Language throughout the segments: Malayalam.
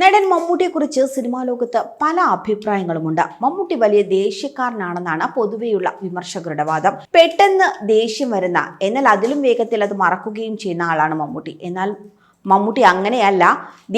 നടൻ മമ്മൂട്ടിയെക്കുറിച്ച് സിനിമാ ലോകത്ത് പല അഭിപ്രായങ്ങളുമുണ്ട്. മമ്മൂട്ടി വലിയ ദേഷ്യക്കാരനാണെന്നാണ് പൊതുവെയുള്ള വിമർശകരുടെ വാദം. പെട്ടെന്ന് ദേഷ്യം വരുന്ന എന്നാൽ അതിലും വേഗത്തിൽ അത് മറക്കുകയും ചെയ്യുന്ന ആളാണ് മമ്മൂട്ടി. എന്നാൽ മമ്മൂട്ടി അങ്ങനെയല്ല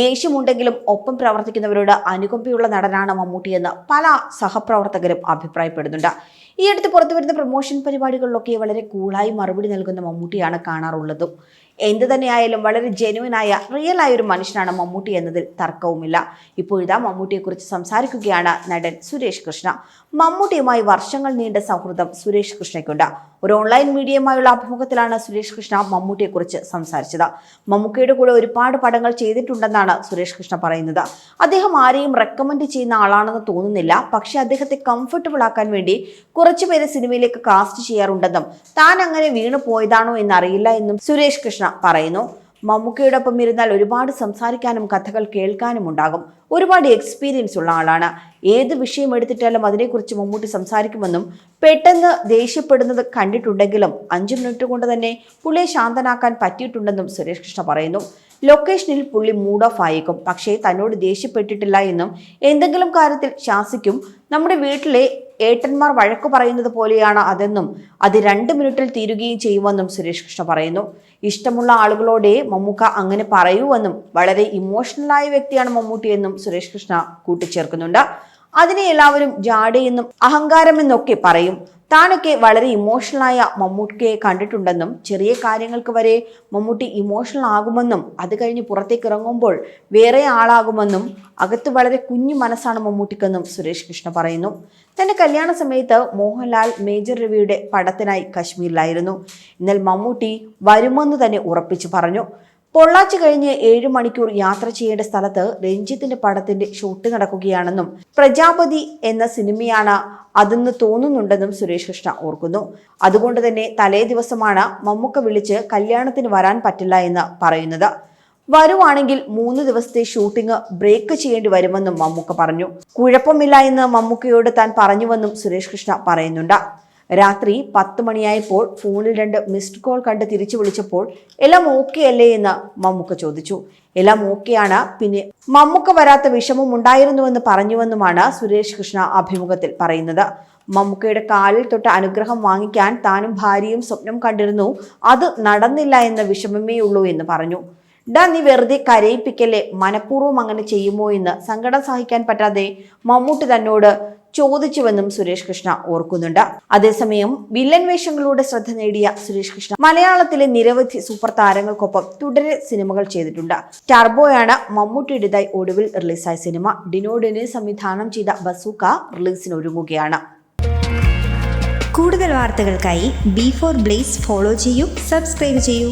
ദേഷ്യമുണ്ടെങ്കിലും ഒപ്പം പ്രവർത്തിക്കുന്നവരോട് അനുകമ്പയുള്ള നടനാണ് മമ്മൂട്ടി എന്ന് പല സഹപ്രവർത്തകരും അഭിപ്രായപ്പെടുന്നുണ്ട്. ഈ അടുത്ത് പുറത്തു വരുന്ന പ്രൊമോഷൻ പരിപാടികളിലൊക്കെ വളരെ കൂളായി മറുപടി നൽകുന്ന മമ്മൂട്ടിയാണ് കാണാറുള്ളതും. എന്ത് തന്നെയായാലും വളരെ ജെനുവിനായ റിയൽ ആയ ഒരു മനുഷ്യനാണ് മമ്മൂട്ടി എന്നതിൽ തർക്കവുമില്ല. ഇപ്പോഴിതാ മമ്മൂട്ടിയെക്കുറിച്ച് സംസാരിക്കുകയാണ് നടൻ സുരേഷ് കൃഷ്ണ. മമ്മൂട്ടിയുമായി വർഷങ്ങൾ നീണ്ട സൗഹൃദം സുരേഷ് കൃഷ്ണയ്ക്കുണ്ട്. ഒരു ഓൺലൈൻ മീഡിയയുമായുള്ള അഭിമുഖത്തിലാണ് സുരേഷ് കൃഷ്ണ മമ്മൂട്ടിയെക്കുറിച്ച് സംസാരിച്ചത്. മമ്മൂക്കയുടെ കൂടെ ഒരുപാട് പടങ്ങൾ ചെയ്തിട്ടുണ്ടെന്നാണ് സുരേഷ് കൃഷ്ണ പറയുന്നത്. അദ്ദേഹം ആരെയും റെക്കമെൻഡ് ചെയ്യുന്ന ആളാണെന്ന് തോന്നുന്നില്ല. പക്ഷെ അദ്ദേഹത്തെ കംഫർട്ടബിൾ ആക്കാൻ വേണ്ടി കുറച്ചു പേരെ സിനിമയിലേക്ക് കാസ്റ്റ് ചെയ്യാറുണ്ടെന്നും താൻ അങ്ങനെ വീണു പോയതാണോ എന്നറിയില്ല എന്നും സുരേഷ് കൃഷ്ണ പറയുന്നു. മമ്മൂക്കയോടൊപ്പം ഇരുന്നാൽ ഒരുപാട് സംസാരിക്കാനും കഥകൾ കേൾക്കാനും ഉണ്ടാകും. ഒരുപാട് എക്സ്പീരിയൻസ് ഉള്ള ആളാണ്. ഏത് വിഷയം എടുത്തിട്ടാലും അതിനെക്കുറിച്ച് മമ്മൂട്ടി സംസാരിക്കുമെന്നും പെട്ടെന്ന് ദേഷ്യപ്പെടുന്നത് കണ്ടിട്ടുണ്ടെങ്കിലും അഞ്ചു മിനിറ്റ് കൊണ്ട് തന്നെ പുള്ളിയെ ശാന്തനാക്കാൻ പറ്റിയിട്ടുണ്ടെന്നും സുരേഷ് കൃഷ്ണ പറയുന്നു. ലൊക്കേഷനിൽ പുള്ളി മൂഡ് ഓഫ് ആയേക്കും. പക്ഷേ തന്നോട് ദേഷ്യപ്പെട്ടിട്ടില്ല എന്നും എന്തെങ്കിലും കാര്യത്തിൽ ശാസിക്കും. നമ്മുടെ വീട്ടിലെ ഏട്ടന്മാർ വഴക്കു പറയുന്നത് പോലെയാണ് അതെന്നും അത് രണ്ട് മിനിറ്റിൽ തീരുകയും ചെയ്യുമെന്നും സുരേഷ് കൃഷ്ണ പറയുന്നു. ഇഷ്ടമുള്ള ആളുകളോടെ മമ്മൂക്ക അങ്ങനെ പറയൂവെന്നും വളരെ ഇമോഷണലായ വ്യക്തിയാണ് മമ്മൂട്ടി എന്നും സുരേഷ് കൃഷ്ണ കൂട്ടിച്ചേർക്കുന്നുണ്ട്. അതിനെ എല്ലാവരും ജാടയെന്നും അഹങ്കാരമെന്നൊക്കെ പറയും. താനൊക്കെ വളരെ ഇമോഷണലായ മമ്മൂട്ടിയെ കണ്ടിട്ടുണ്ടെന്നും ചെറിയ കാര്യങ്ങൾക്ക് വരെ മമ്മൂട്ടി ഇമോഷണൽ ആകുമെന്നും അത് കഴിഞ്ഞ് പുറത്തേക്ക് ഇറങ്ങുമ്പോൾ വേറെ ആളാകുമെന്നും അകത്ത് വളരെ കുഞ്ഞു മനസ്സാണ് മമ്മൂട്ടിക്കെന്നും സുരേഷ് കൃഷ്ണ പറയുന്നു. തന്റെ കല്യാണ സമയത്ത് മോഹൻലാൽ മേജർ രവിയുടെ പടത്തിനായി കശ്മീരിലായിരുന്നു. എന്നാൽ മമ്മൂട്ടി വരുമെന്ന് തന്നെ ഉറപ്പിച്ചു പറഞ്ഞു. പൊള്ളാച്ചി കഴിഞ്ഞ് ഏഴ് മണിക്കൂർ യാത്ര ചെയ്യേണ്ട സ്ഥലത്ത് രഞ്ജിത്തിന്റെ പടത്തിന്റെ ഷൂട്ട് നടക്കുകയാണെന്നും പ്രജാപതി എന്ന സിനിമയാണ് അതെന്ന് തോന്നുന്നുണ്ടെന്നും സുരേഷ് കൃഷ്ണ ഓർക്കുന്നു. അതുകൊണ്ട് തന്നെ തലേ ദിവസമാണ് മമ്മൂക്ക വിളിച്ച് കല്യാണത്തിന് വരാൻ പറ്റില്ല എന്ന് പറയുന്നത്. വരുവാണെങ്കിൽ മൂന്ന് ദിവസത്തെ ഷൂട്ടിംഗ് ബ്രേക്ക് ചെയ്യേണ്ടി വരുമെന്നും മമ്മൂക്ക പറഞ്ഞു. കുഴപ്പമില്ല എന്ന് മമ്മൂക്കയോട് താൻ പറഞ്ഞുവെന്നും സുരേഷ് കൃഷ്ണ പറയുന്നുണ്ട്. രാത്രി പത്ത് മണിയായപ്പോൾ ഫോണിൽ രണ്ട് മിസ്ഡ് കോൾ കണ്ട് തിരിച്ചു വിളിച്ചപ്പോൾ എല്ലാം ഓക്കെ അല്ലേ? എന്ന് മമ്മൂക്ക ചോദിച്ചു. എല്ലാം ഓക്കെയാണ് പിന്നെ മമ്മൂക്ക വരാത്ത വിഷമം ഉണ്ടായിരുന്നുവെന്ന് പറഞ്ഞുവെന്നുമാണ് സുരേഷ് കൃഷ്ണ അഭിമുഖത്തിൽ പറയുന്നത്. മമ്മൂക്കയുടെ കാലിൽ തൊട്ട് അനുഗ്രഹം വാങ്ങിക്കാൻ താനും ഭാര്യയും സ്വപ്നം കണ്ടിരുന്നു. അത് നടന്നില്ല എന്ന വിഷമമേ ഉള്ളൂ എന്ന് പറഞ്ഞു. ഡാ നീ വെറുതെ കരയിപ്പിക്കല്ലേ? മനഃപൂർവം അങ്ങനെ ചെയ്യുമോ? എന്ന് സങ്കടം സഹിക്കാൻ പറ്റാതെ മമ്മൂട്ടി തന്നോട് ചോദിച്ചുവെന്നും സുരേഷ് കൃഷ്ണ ഓർക്കുന്നുണ്ട്. അതേസമയം വില്ലൻ വേഷങ്ങളിലൂടെ ശ്രദ്ധ നേടിയ സുരേഷ് കൃഷ്ണ മലയാളത്തിലെ നിരവധി സൂപ്പർ താരങ്ങൾക്കൊപ്പം തുടരെ സിനിമകൾ ചെയ്തിട്ടുണ്ട്. ടർബോയാണ് മമ്മൂട്ടിയുടേതായി ഒടുവിൽ റിലീസായ സിനിമ. ഡിനോഡിനെ സംവിധാനം ചെയ്ത ബസൂക്ക റിലീസിന് ഒരുങ്ങുകയാണ് കൂടുതൽ വാർത്തകൾക്കായി ബി ഫോർ ബ്ലേസ് ഫോളോ ചെയ്യൂ സബ്സ്ക്രൈബ് ചെയ്യൂ.